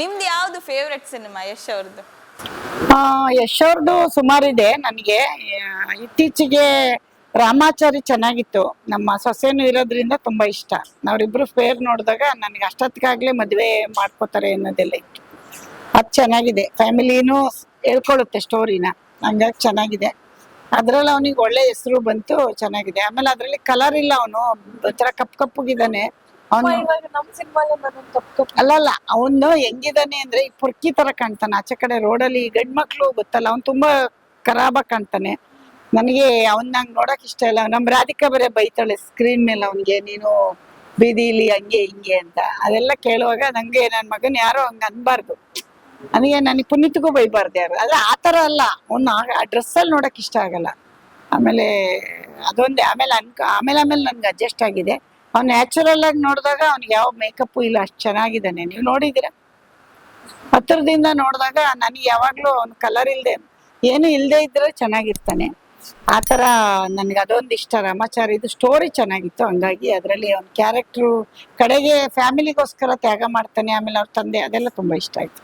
ನಿಮ್ದು ಯಾವ್ದು favourite cinema Yash ಅವ್ರದ್ದು ಯಶ್ ಅವ್ರದ್ದು ಸುಮಾರಿದೆ ನನಗೆ ಇತ್ತೀಚೆಗೆ ರಾಮಾಚಾರಿ ಚೆನ್ನಾಗಿತ್ತು. ನಮ್ಮ ಸೊಸೆನೂ ಇರೋದ್ರಿಂದ ತುಂಬಾ ಇಷ್ಟ. ನಾವ್ರಿಬ್ರು ಫೇರ್ ನೋಡಿದಾಗ ನನಗೆ ಅಷ್ಟೊತ್ತಿಗಾಗ್ಲೇ ಮದುವೆ ಮಾಡ್ಕೋತಾರೆ ಅನ್ನೋದೆಲ್ಲ ಇತ್ತು. ಅದು ಚೆನ್ನಾಗಿದೆ. ಫ್ಯಾಮಿಲಿನೂ ಹೇಳ್ಕೊಳುತ್ತೆ ಸ್ಟೋರಿನ ಹಂಗಾಗಿ ಚೆನ್ನಾಗಿದೆ. ಅದ್ರಲ್ಲಿ ಅವನಿಗೆ ಒಳ್ಳೆ ಹೆಸರು ಬಂತು, ಚೆನ್ನಾಗಿದೆ. ಆಮೇಲೆ ಅದರಲ್ಲಿ ಕಲರ್ ಇಲ್ಲ ಅವನು. ಒಂಥರ ಕಪ್ ಕಪ್ಪಗಿದ್ದಾನೆ. ಅಲ್ಲಲ್ಲ ಅವನು ಹೆಂಗಿದಾನೆ ಅಂದ್ರೆ ಈ ಪುರ್ಕಿ ತರ ಕಾಣ್ತಾನೆ. ಆಚೆ ಕಡೆ ರೋಡಲ್ಲಿ ಗಂಡ್ ಮಕ್ಳು ಗೊತ್ತಲ್ಲ ಅವ್ನು ತುಂಬಾ ಖರಾಬಾಗಿ ಕಾಣ್ತಾನೆ. ನನಗೆ ಅವನ್ ನಂಗೆ ನೋಡಕ್ ಇಷ್ಟ ಇಲ್ಲ. ನಮ್ ರಾಧಿಕಾ ಬರೇ ಬೈತಾಳೆ ಸ್ಕ್ರೀನ್ ಮೇಲೆ ಅವನ್ಗೆ ನೀನು ಬೀದಿಲಿ ಹಂಗೆ ಹಿಂಗೆ ಅಂತ. ಅದೆಲ್ಲ ಕೇಳುವಾಗ ನಂಗೆ ನನ್ ಮಗನ್ ಯಾರೋ ಹಂಗ ಅನ್ಬಾರ್ದು. ನನಗೆ ನನಗೆ ಪುನೀತ್ಗೂ ಬೈಬಾರ್ದು ಯಾರು. ಅಲ್ಲ ಆ ತರ ಅಲ್ಲ. ಅವ್ನು ಆ ಡ್ರೆಸ್ ಅಲ್ಲಿ ನೋಡಕ್ ಇಷ್ಟ ಆಗಲ್ಲ. ಆಮೇಲೆ ಅದೊಂದೇ ಆಮೇಲೆ ಅನ್ಕ ಆಮೇಲೆ ಆಮೇಲೆ ನನ್ಗೆ ಅಡ್ಜಸ್ಟ್ ಆಗಿದೆ. ಅವ್ನು ನ್ಯಾಚುರಲ್ ಆಗಿ ನೋಡಿದಾಗ ಅವ್ನಿಗೆ ಯಾವ ಮೇಕಪ್ ಇಲ್ಲ, ಅಷ್ಟು ಚೆನ್ನಾಗಿದ್ದಾನೆ. ನೀವು ನೋಡಿದ್ದೀರಾ? ಹತ್ರದಿಂದ ನೋಡಿದಾಗ ನನಗೆ ಯಾವಾಗಲೂ ಅವ್ನು ಕಲರ್ ಇಲ್ಲದೆ ಏನು ಇಲ್ಲದೆ ಇದ್ರೆ ಚೆನ್ನಾಗಿರ್ತಾನೆ. ಆ ಥರ ನನಗೆ ಅದೊಂದು ಇಷ್ಟ. ರಾಮಾಚಾರಿದು ಸ್ಟೋರಿ ಚೆನ್ನಾಗಿತ್ತು. ಹಂಗಾಗಿ ಅದರಲ್ಲಿ ಅವ್ನ ಕ್ಯಾರೆಕ್ಟ್ರು ಕಡೆಗೆ ಫ್ಯಾಮಿಲಿಗೋಸ್ಕರ ತ್ಯಾಗ ಮಾಡ್ತಾನೆ. ಆಮೇಲೆ ಅವ್ರ ತಂದೆ, ಅದೆಲ್ಲ ತುಂಬಾ ಇಷ್ಟ ಆಯ್ತು.